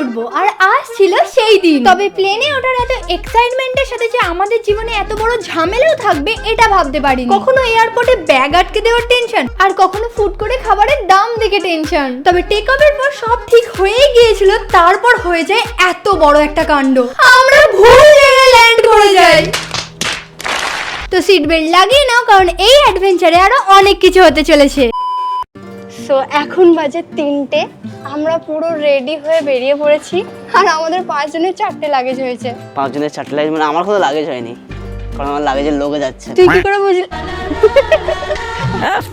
উঠবো। আর আজ ছিল সেই দিন। তবে প্লেনে ওঠার এত এক্সাইটমেন্টের সাথে যে আমাদের জীবনে এত বড় ঝামেলাও থাকবে এটা ভাবতে পারিনি। কখনো এয়ারপোর্টে ব্যাগ আটকে দেওয়ার টেনশন আর কখনো ফুড করে খাবারের দাম দেখে টেনশন তবে টেক অফের পর সব ঠিক হয়ে গিয়েছিল তারপর হয়ে যায় এত বড় একটা কাণ্ড। আমরা ভুল জায়গায় ল্যান্ড করে যাই। তো সিট বেল্ট লাগিয়ে নাও কারণ এই অ্যাডভেঞ্চারে আরও অনেক কিছু হতে চলেছে। সো এখন বাজে তিনটে। আমরা পুরো রেডি হয়ে বেরিয়ে পড়েছি। আর আমাদের পাঁচজনের চারটে লাগেজ হয়েছে। পাঁচজনের চারটে লাগেজ মানে আমার কোনো লাগেজ হয়নি। কারণ আমার লাগেজের লোকে যাচ্ছে। তুই কি করে বুঝলি?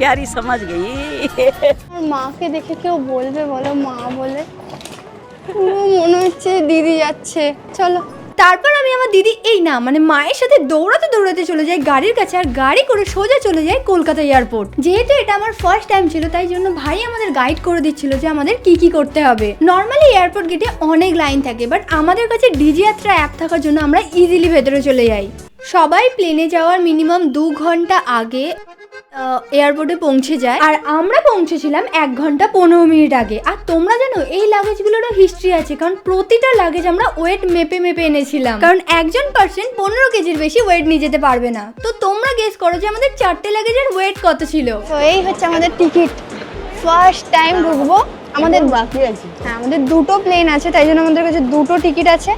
প্যারি সমাজ গেই ইয়ে। মাকে দেখে কেউ বলবে বলো মা বলে। মনে হচ্ছে দিদি যাচ্ছে। চলো। তারপর আমি আমার দিদি, এই না মানে মায়ের সাথে দৌড়াতে দৌড়াতে চলে যাই গাড়ির কাছে আর গাড়ি করে সোজা চলে যাই কলকাতা এয়ারপোর্ট। যেহেতু এটা আমার ফার্স্ট টাইম ছিল, তাই জন্য ভাই আমাদের গাইড করে দিচ্ছিল যে আমাদের কি কি করতে হবে। নর্মালি এয়ারপোর্ট গেটে অনেক লাইন থাকে বাট আমাদের কাছে ডিজি যাত্রা অ্যাপ থাকার জন্য আমরা ইজিলি ভেতরে চলে যাই। সবাই প্লেনে যাওয়ার মিনিমাম দু ঘণ্টা আগে এয়ারপোর্টে পৌঁছে যায়। আর আমরা পৌঁছেছিলাম এক ঘণ্টা পনেরো মিনিট আগে। আর তোমরা জানো এই লাগেজগুলোরও হিস্ট্রি আছে কারণ প্রতিটা লাগেজ আমরা ওয়েট মেপে মেপে এনেছিলাম। কারণ একজন পার্সেন্ট পনেরো কেজির বেশি ওয়েট নিয়ে যেতে পারবে না। তো তোমরা গেস করো যে আমাদের চারটে লাগেজের ওয়েট কত ছিল? তো এই হচ্ছে আমাদের টিকিট ফার্স্ট টাইম ঢুকবো আমাদের বাকি আছে। হ্যাঁ আমাদের দুটো প্লেন আছে তাই জন্য আমাদের কাছে দুটো টিকিট আছে।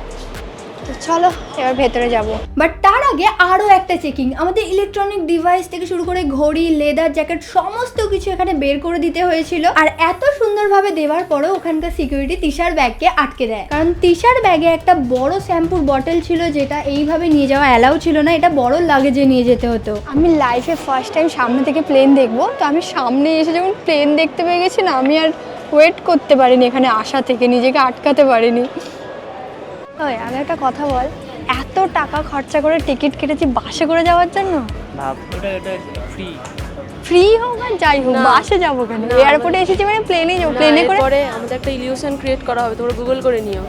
চলো, এবার ভেতরে যাব। বাট তার আগে আরও একটা চেকিং আমাদের ইলেকট্রনিক ডিভাইস থেকে শুরু করে ঘড়ি লেদার জ্যাকেট সমস্ত কিছু এখানে বের করে দিতে হয়েছিল। আর এত সুন্দরভাবে দেওয়ার পরেও ওখানকার সিকিউরিটি তিশার ব্যাগকে আটকে দেয়। কারণ তিশার ব্যাগে একটা বড় শ্যাম্পুর বটল ছিল যেটা এইভাবে নিয়ে যাওয়া অ্যালাউ ছিল না, এটা বড় লাগেজে নিয়ে যেতে হতো। আমি লাইফে ফার্স্ট টাইম সামনে থেকে প্লেন দেখব, তো আমি সামনে এসে যখন প্লেন দেখতে পেয়ে গেছি না, আমি আর ওয়েট করতে পারিনি এখানে আসা থেকে, নিজেকে আটকাতে পারিনি। ওই আমি একটা কথা বল এত টাকা খরচা করে টিকিট কেটেছি বাসে করে যাওয়ার জন্য? ভাব ওটা এটা ফ্রি ফ্রি হোক আর যাই হোক বাসে যাব কেন? এয়ারপোর্টে এসেছি মানে প্লেনে যাব প্লেনে করে পরে আমাদের একটা ইলিউশন ক্রিয়েট করা হবে তোমরা গুগল করে নিও।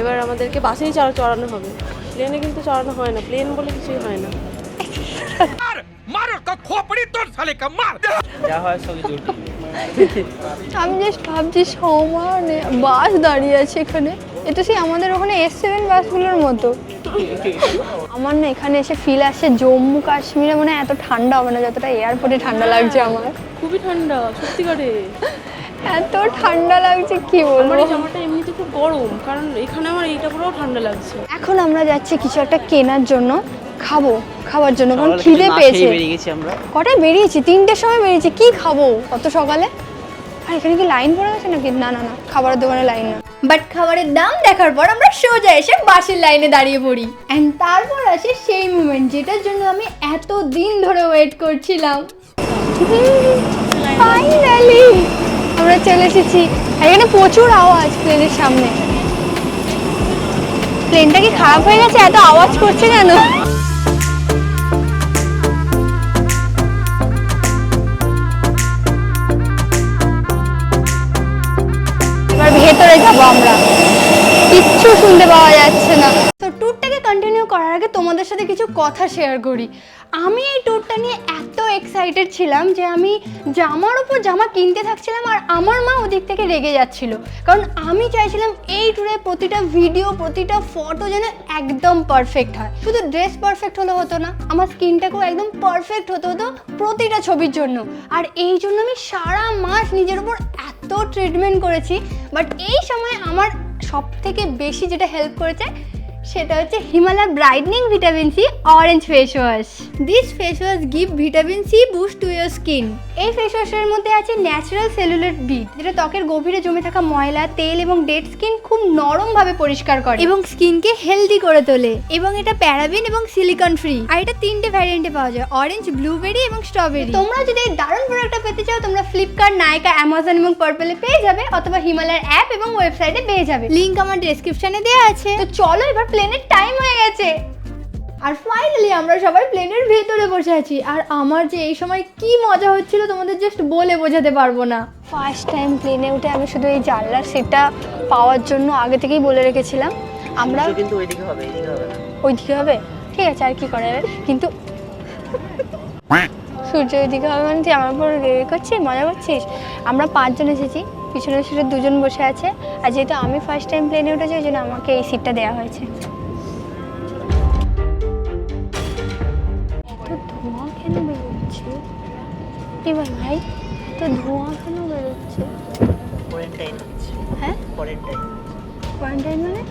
এবার আমাদেরকে বাসেই চড়া চড়ানো হবে। প্লেনে কিন্তু চড়ানো হয় না প্লেন বলে কিছুই হয় না। আমি জাস্ট ভাবছি সৌমা বাস দাঁড়িয়ে আছে এখানে। এটা সেই আমাদের ওখানে এস সেভেন বাসগুলোর মতো। আমার না এখানে এসে ফিল আসছে জম্মু কাশ্মীরে মানে এত ঠান্ডা হবে না যতটা এয়ারপোর্টে ঠান্ডা লাগছে আমার। খুবই ঠান্ডা সত্যিকারে এত ঠান্ডা লাগছে কি বলব? জামাটা এমনিতে খুব গরম কারণ এখানে আমার এইটা পুরো ঠান্ডা লাগছে। এখন আমরা যাচ্ছি কিছু একটা কেনার জন্য খাব খাবার জন্য কারণ খিদে পেয়েছে। খেয়ে বেরিয়ে গেছি আমরা। কটায় বেরিয়েছি? তিনটের সময় বেরিয়েছি কি খাব? অত সকালে? আর এখানে কি লাইন পড়ে গেছে নাকি? না না না খাবারের দোকানে লাইন না। বাট খাবারের দাম দেখার পর আমরা সোজা এসে বাসের লাইনে দাঁড়িয়ে পড়ি। অ্যান্ড তারপর আসে সেই মুমেন্ট যেটার জন্য আমি এত দিন ধরে ওয়েট করছিলাম। ফাইনালি আমরা চলে এসেছি। এখানে প্রচুর আওয়াজ প্লেনের সামনে। প্লেনটা কি খারাপ হয়ে গেছে? এত আওয়াজ করছে কেন? ভেতরে যাব আমরা। কিচ্ছু শুনতে পাওয়া যাচ্ছে না। করার আগে তোমাদের সাথে কিছু কথা শেয়ার করি। আমি এই ট্যুরটা নিয়ে এত এক্সাইটেড ছিলাম যে আমি জামার উপর জামা কিনতে থাকছিলাম আর আমার মা ওদিক থেকে রেগে যাচ্ছিল। কারণ আমি চাইছিলাম এই ট্যুরে প্রতিটা ভিডিও প্রতিটা ফটো যেন একদম পারফেক্ট হয়। শুধু ড্রেস পারফেক্ট হলে হতো না, আমার স্কিনটাকেও একদম পারফেক্ট হতে হতো প্রতিটা ছবির জন্য। আর এই জন্য আমি সারা মাস নিজের উপর এত ট্রিটমেন্ট করেছি। বাট এই সময় আমার সব থেকে বেশি যেটা হেল্প করেছে সেটা হচ্ছে Himalaya brightening vitamin C orange face wash this face wash give vitamin C boost to your skin এই ফেস ওয়াশের মধ্যে আছে ন্যাচারাল সেলুলার বিট যেটা ত্বকের গভীরে জমে থাকা ময়লা, তেল এবং ডেড স্কিন খুব নরমভাবে পরিষ্কার করে এবং স্কিনকে হেলদি করে তোলে। এবং এটা প্যারাবিন এবং সিলিকন ফ্রি আর এটা তিনটে ভ্যারিয়েন্টে পাওয়া যায় অরেঞ্জ ব্লুবেরি এবং স্ট্রবেরি তোমরা যদি এই দারুণ প্রোডাক্টটা পেতে চাও, তোমরা ফ্লিপকার্ট নাইকা অ্যামাজন এবং পার্পলে পেয়ে যাবে, অথবা হিমালয়ের অ্যাপ এবং ওয়েবসাইটে পেয়ে যাবে। লিংক আমার ডেসক্রিপশনে দেওয়া আছে। তো চলো এবার প্লেনের টাইম হয়ে গেছে। আর ফাইনালি আমরা সবাই প্লেনের ভেতরে বসে আছি। আর আমার যে এই সময় কি মজা হচ্ছিল তোমাদের জাস্ট বলে বোঝাতে পারব না। ফার্স্ট টাইম প্লেনে উঠে আমি শুধু এই জানলার সিটটা পাওয়ার জন্য আগে থেকেই বলে রেখেছিলাম। আমরা কিন্তু ওইদিকে হবে এইদিকে হবে না। ওইদিকে হবে? ঠিক আছে আর কি করা যাবে? কিন্তু সূর্য ওইদিকে হবে মানে তুই আমার উপর রেগে করছিস? মজা করছিস? আমরা পাঁচজন এসেছি। পিছনের সিটে দুজন বসে আছে। আর যেহেতু আমি ফার্স্ট টাইম প্লেনে উঠেছি ওই জন্য আমাকে এই সিটটা দেওয়া হয়েছে। এত ধোঁয়া কেন বেরোচ্ছে? এবার ভাই? এত ধোঁয়া কেন বেরোচ্ছে? কোয়ারেন্টাইন হচ্ছে। হ্যাঁ? কোয়ারেন্টাইন কোয়ারেন্টাইন মানে?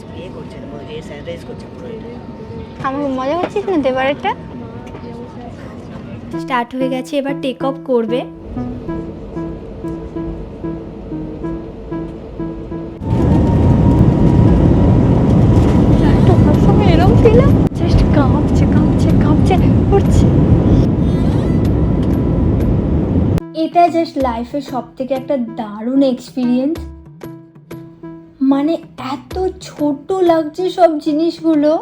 স্প্রে করছে এ স্যানিটাইজ করছে পুরো আমার মজা করছিস না দেবারেরটা স্টার্ট হয়ে গেছে এবার টেক অফ করবে। জাস্ট লাইফের সব থেকে একটা দারুণ এক্সপিরিয়েন্স মানে এত ছোট লাগছে সব জিনিসগুলো।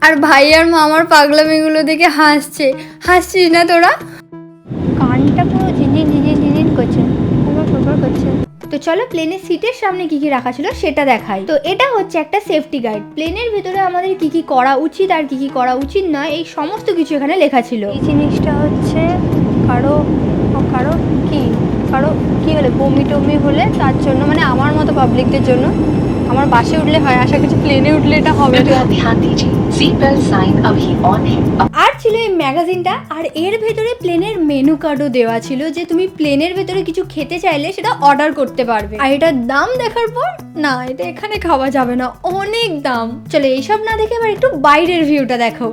আর ভাই আর মামার পাগলামিগুলো দেখে হাসছে। হাসছিস না তোরা? কানটা পুরো ঝিনঝিন ঝিনঝিন ঝিনঝিন করছে। করছে। তো চলো প্লেনের সিটের সামনে কি কি রাখা ছিল সেটা দেখাই। তো এটা হচ্ছে একটা সেফটি গাইড প্লেনের ভিতরে আমাদের কি কি করা উচিত আর কি কি করা উচিত নয় এই সমস্ত কিছু এখানে লেখা ছিল। এই জিনিসটা হচ্ছে কারও কারও কি কারও কি হলে বমি টমি হলে তার জন্য মানে আমার মতো পাবলিকদের জন্য আমার বাসে উঠলে হয় আশা করছি প্লেনে উঠলে এটা হবে। আর ছিল এই ম্যাগাজিনটা আর এর ভেতরে প্লেনের মেনু কার্ডও দেওয়া ছিল যে তুমি প্লেনের ভেতরে কিছু খেতে চাইলে সেটা অর্ডার করতে পারবে। আর এটার দাম দেখার পর না এটা এখানে খাওয়া যাবে না অনেক দাম। চলে এইসব না দেখে এবার একটু বাইরের ভিউটা দেখো।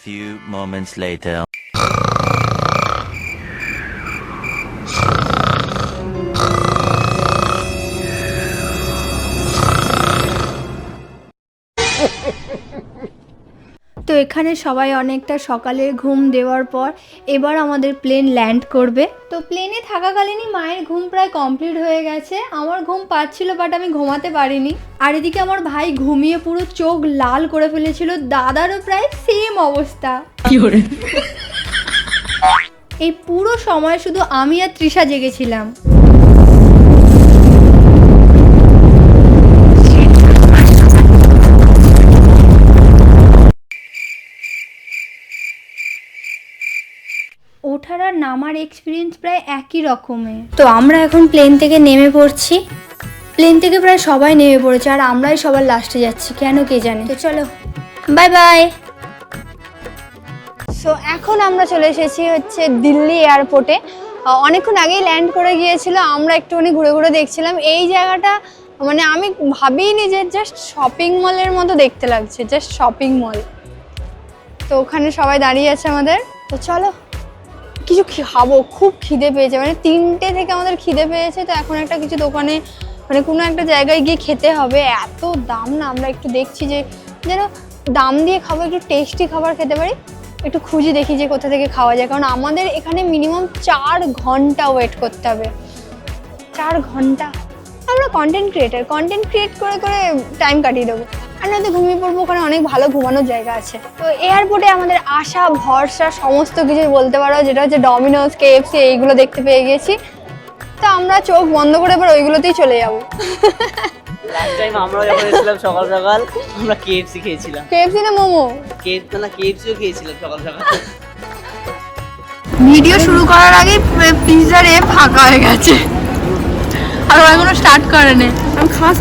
Few moments later. এখানে সবাই অনেকটা সকালে ঘুম দেওয়ার পর এবার আমাদের প্লেন ল্যান্ড করবে। তো প্লেনে থাকাকালীনই মায়ের ঘুম প্রায় কমপ্লিট হয়ে গেছে। আমার ঘুম পাচ্ছিল বাট আমি ঘুমাতে পারিনি। আর এদিকে আমার ভাই ঘুমিয়ে পুরো চোখ লাল করে ফেলেছিল। দাদারও প্রায় সেম অবস্থা। এই পুরো সময় শুধু আমি আর তৃষা জেগেছিলাম। ওঠার আর নামার এক্সপিরিয়েন্স প্রায় একই রকমের। তো আমরা এখন প্লেন থেকে নেমে পড়ছি। প্লেন থেকে প্রায় সবাই নেমে পড়েছে আর আমরাই সবার লাস্টে যাচ্ছি কেন কে জানে? তো চলো। বাই বাই সো এখন আমরা চলে এসেছি হচ্ছে দিল্লি এয়ারপোর্টে অনেকক্ষণ আগেই ল্যান্ড করে গিয়েছিল আমরা একটুখানি ঘুরে ঘুরে দেখছিলাম। এই জায়গাটা মানে আমি ভাবিনি যে জাস্ট শপিং মলের মতো দেখতে লাগছে জাস্ট শপিং মল তো ওখানে সবাই দাঁড়িয়ে আছে আমাদের। তো চলো। কিছু খাব, খুব খিদে পেয়েছে। মানে তিনটে থেকে আমাদের খিদে পেয়েছে, তো এখন একটা কিছু দোকানে মানে কোনো একটা জায়গায় গিয়ে খেতে হবে। এত দাম না, আমরা একটু দেখছি যে, যেন দাম দিয়ে খাব, একটু টেস্টি খাবার খেতে পারি। একটু খুঁজে দেখি যে কোথা থেকে খাওয়া যায়। কারণ আমাদের এখানে মিনিমাম চার ঘণ্টা ওয়েট করতে হবে। চার ঘণ্টা? আমরা কন্টেন্ট ক্রিয়েটার কন্টেন্ট ক্রিয়েট করে করে টাইম কাটিয়ে দেবো। আর নয়তো ঘুমিয়ে পড়ব ওখানে অনেক ভালো ঘুমানোর জায়গা আছে। তো এয়ারপোর্টে আমাদের আশা ভরসা সমস্ত কিছু বলতে পারো যেটা হচ্ছে ডমিনোস কেএফসি এইগুলো দেখতে পেয়ে গেছি। তো আমরা চোখ বন্ধ করে এবার ওইগুলোতেই চলে যাব। লাস্ট টাইম আমরা যখন এসেছিলাম সকাল সকাল আমরা কেএফসি খেয়েছিলাম। কেএফসি না মোমো? কেএফ না কেএফসিও খেয়েছিলাম সকাল সকাল। ভিডিও শুরু করার আগে পিজার এ ফাঁকা হয়ে গেছে। আর ও এখনো স্টার্ট করেনি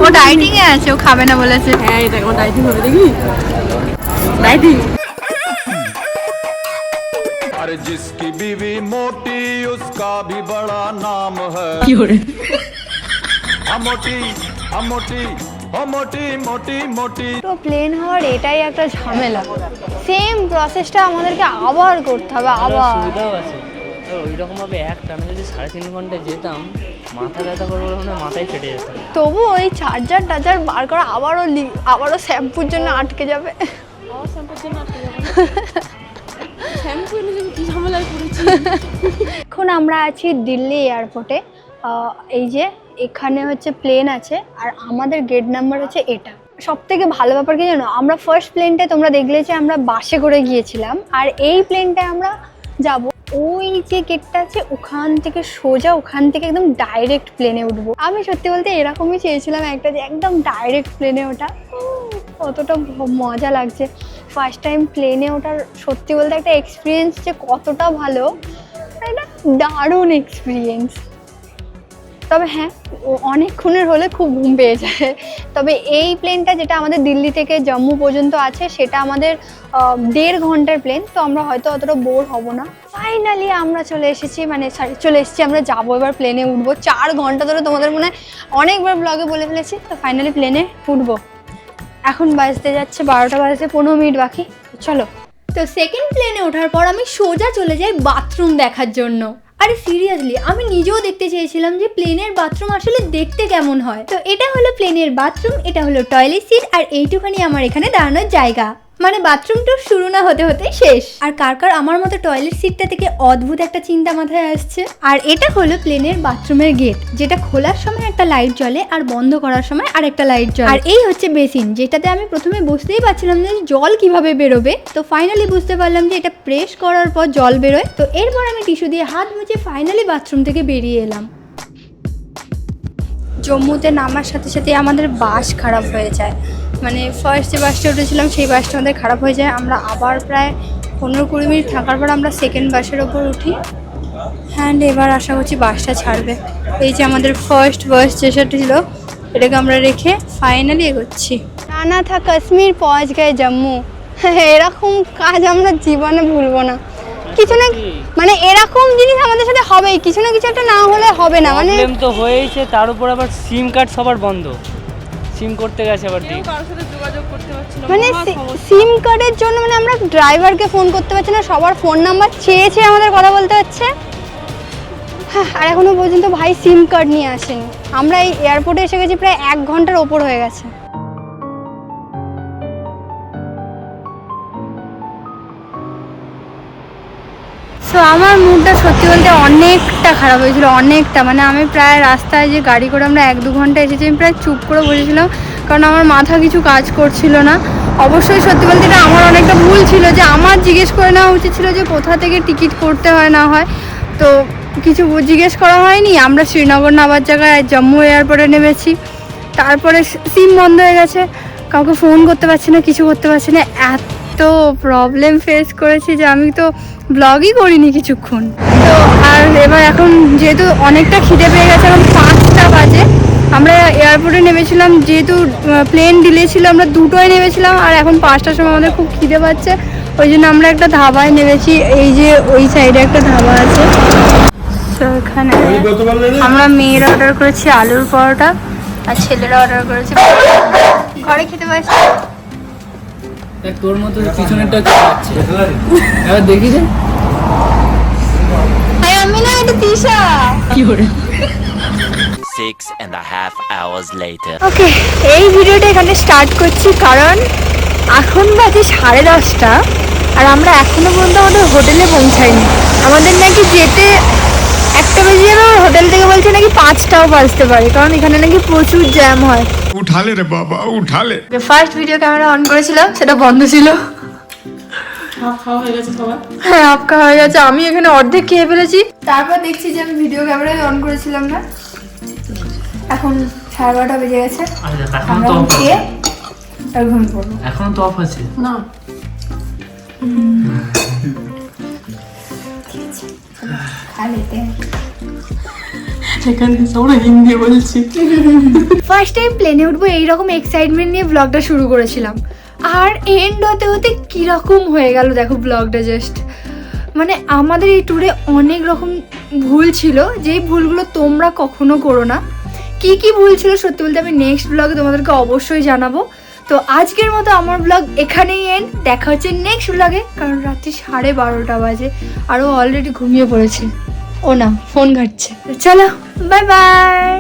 ও ডাইটিং এ আছে ও খাবে না বলেছে হ্যাঁ এটা আমার ডাইটিং হবে দেখি ডাইটিং अरे जिसकी बीवी मोटी उसका भी बड़ा नाम है কি করে हम मोटी हम मोटी हम मोटी मोटी मोटी তো প্লেন হওয়ার এটাই একটা ঝামেলা সেম প্রসেসটা আমাদেরকে আবার করতে হবে আবার সুবিধাও আছে তো ওই রকম ভাবে এক টানা যদি সাড়ে তিন ঘন্টায় যেতাম মাথা ব্যথা করব মানে মাথায় ফেটে যেত তবু ওই চার্জার টার্জার বার করা আবারও লি- আবারও শ্যাম্পুর জন্য আটকে যাবে। আমার শ্যাম্পুর জন্য আটকে যাব? শ্যাম্পু এনে যে আমি ঝামেলায় পড়েছি? এখন আমরা আছি দিল্লি এয়ারপোর্টে এই যে এখানে হচ্ছে প্লেন আছে আর আমাদের গেট নাম্বার হচ্ছে এটা। সব থেকে ভালো ব্যাপার কি জানো? আমরা ফার্স্ট প্লেনটায় তোমরা দেখলে যে আমরা বাসে করে গিয়েছিলাম। আর এই প্লেনটায় আমরা যাব। ওই যে গেটটা আছে, ওখান থেকে সোজা, ওখান থেকে একদম ডাইরেক্ট প্লেনে উঠবো। আমি সত্যি বলতে এরকমই চেয়েছিলাম একটা যে একদম ডাইরেক্ট প্লেনে ওঠা। কতটা মজা লাগছে। ফার্স্ট টাইম প্লেনে ওঠার সত্যি বলতে একটা এক্সপিরিয়েন্স যে কতটা ভালো একটা দারুণ এক্সপিরিয়েন্স তবে হ্যাঁ অনেকক্ষণের হলে খুব ঘুম পেয়ে যায়। তবে এই প্লেনটা যেটা আমাদের দিল্লি থেকে জম্মু পর্যন্ত আছে, সেটা আমাদের দেড় ঘণ্টার প্লেন তো আমরা হয়তো অতটা বোর হব না। ফাইনালি আমরা চলে এসেছি মানে চলে এসেছি, আমরা যাব এবার প্লেনে উঠবো। চার ঘণ্টা ধরে তোমাদের মনে হয় অনেকবার ব্লগে বলে ফেলেছি, তো ফাইনালি প্লেনে উঠবো। এখন বাজতে যাচ্ছে বারোটা বাজতে পনেরো মিনিট বাকি চলো। তো সেকেন্ড প্লেনে ওঠার পর আমি সোজা চলে যাই বাথরুম দেখার জন্য। আরে সিরিয়াসলি আমি নিজেও দেখতে চেয়েছিলাম যে প্লেনের বাথরুম আসলে দেখতে কেমন হয়। তো এটা হলো প্লেনের বাথরুম এটা হলো টয়লেট সিট আর এইটুখানি আমার এখানে দাঁড়ানোর জায়গা। মানে বাথরুমটা শুরু না হতে হতে শেষ। আর কার কার আমার মতো টয়লেট সিটটা থেকে অদ্ভুত একটা চিন্তা মাথায় আসছে? আর এটা হলো প্লেনের বাথরুমের গেট যেটা খোলার সময় একটা লাইট জ্বলে আর বন্ধ করার সময় আর একটা লাইট জ্বলে। আর এই হচ্ছে বেসিন যেটাতে আমি প্রথমে বুঝতেই পারছিলাম যে জল কীভাবে বেরোবে। তো ফাইনালি বুঝতে পারলাম যে এটা প্রেস করার পর জল বেরোয়। তো এরপর আমি টিস্যু দিয়ে হাত মুছে ফাইনালি বাথরুম থেকে বেরিয়ে এলাম। জম্মুতে নামার সাথে সাথে আমাদের বাস খারাপ হয়ে যায়। মানে ফার্স্ট যে বাসটা উঠেছিলাম সেই বাসটা আমাদের খারাপ হয়ে যায়। আমরা আবার প্রায় পনেরো কুড়ি মিনিট থাকার পর আমরা সেকেন্ড বাসের ওপর উঠি। অ্যান্ড এবার আশা করছি বাসটা ছাড়বে। এই যে আমাদের ফার্স্ট বাস যেটা ছিল এটাকে আমরা রেখে ফাইনালি এগোচ্ছি। আনা থা কাশ্মীর পৌঁছ গয়ে জম্মু। এরকম কাজ আমরা জীবনে ভুলবো না। কিছু না মানে এরকম জিনিস আমাদের সাথে হবেই। কিছু না কিছু একটা না হলে হবে না মানে তো হয়েইছে তার উপর আবার সিম কার্ড সবার বন্ধ। সিম করতে গেছে আবার কেউ কারোর সাথে যোগাযোগ করতে পারছি না মানে সিম কার্ডের জন্য মানে আমরা ড্রাইভারকে ফোন করতে পারছি না সবার ফোন নাম্বার চেয়ে চেয়ে আমাদের কথা বলতে হচ্ছে। হ্যাঁ আর এখনও পর্যন্ত ভাই সিম কার্ড নিয়ে আসেনি। আমরা এই এয়ারপোর্টে এসে গেছি প্রায় এক ঘণ্টার ওপর হয়ে গেছে। তো আমার মুডটা সত্যি বলতে অনেকটা খারাপ হয়েছিল, অনেকটা। মানে আমি প্রায় রাস্তায় যে গাড়ি করে আমরা এক দু ঘণ্টা এসেছি, আমি প্রায় চুপ করে বসেছিলাম, কারণ আমার মাথা কিছু কাজ করছিল না। অবশ্যই সত্যি বলতে এটা আমার অনেকটা ভুল ছিল যে আমার জিজ্ঞেস করে নেওয়া উচিত ছিল যে কোথা থেকে টিকিট করতে হয়, না হয়। তো কিছু জিজ্ঞেস করা হয়নি। আমরা শ্রীনগর নামার জায়গায় জম্মু এয়ারপোর্টে নেমেছি। তারপরে সিম বন্ধ হয়ে গেছে। কাউকে ফোন করতে পারছি না, কিছু করতে পারছি না। এত প্রবলেম ফেস করেছি যে আমি তো ব্লগই করিনি কিছুক্ষণ। তো আর এবার এখন যেহেতু অনেকটা খিদে পেয়ে গেছে, এখন পাঁচটা বাজে। আমরা এয়ারপোর্টে নেমেছিলাম, যেহেতু প্লেন ডিলে ছিল, আমরা দুটোয় নেমেছিলাম, আর এখন পাঁচটার সময় আমাদের খুব খিদে পাচ্ছে। ওই জন্য আমরা একটা ধাবায় নেমেছি, এই যে ওই সাইডে একটা ধাবা আছে। তো এখানে আমরা মেয়েরা অর্ডার করেছি আলুর পরোটা, আর ছেলেরা অর্ডার করেছে ঘরে খেতে দেখ, তোর মতো দেখি আরে আমি না এটা তিশা কি করে six and a half hours later. Okay এই ভিডিওটা এখানে স্টার্ট করছি কারণ এখন বাজে সাড়ে দশটা আর আমরা এখনও পর্যন্ত আমাদের হোটেলে পৌঁছাইনি। আমাদের নাকি যেতে একটা বেজে যাবে আর হোটেল থেকে বলছে নাকি পাঁচটাও বাজতে পারে কারণ এখানে নাকি প্রচুর জ্যাম হয়। উঠালে রে বাবা উঠালে। ফার্স্ট ভিডিও ক্যামেরা অন করেছিলাম সেটা বন্ধ ছিল। হ্যাঁ হাফ হয়ে গেছে। আমি এখানে অর্ধেক খেয়ে ফেলেছি। তারপর দেখছি যে আমি ভিডিও ক্যামেরায় অন করেছিলাম না। এখন সাড়ে বারোটা বেজে গেছে। আমরা খেয়ে তো অফ আছে। না। এখানে হিন্দি বলছি। ফার্স্ট টাইম প্লেনে উঠবো এইরকম এক্সাইটমেন্ট নিয়ে ব্লগটা শুরু করেছিলাম। আর এন্ড হতে হতে কীরকম হয়ে গেল দেখো ব্লগটা জাস্ট মানে আমাদের এই ট্যুরে অনেক রকম ভুল ছিল, যেই ভুলগুলো তোমরা কখনো করো না। কি কি ভুল ছিল সত্যি বলতে আমি নেক্সট ব্লগে তোমাদেরকে অবশ্যই জানাব। তো আজকের মতো আমার ব্লগ এখানেই এন্ড দেখা হচ্ছে নেক্সট ব্লগে কারণ রাত্রি সাড়ে বারোটা বাজে আরও অলরেডি ঘুমিয়ে পড়েছে। ও না ফোন ঘাটছে। চলো বাই বাই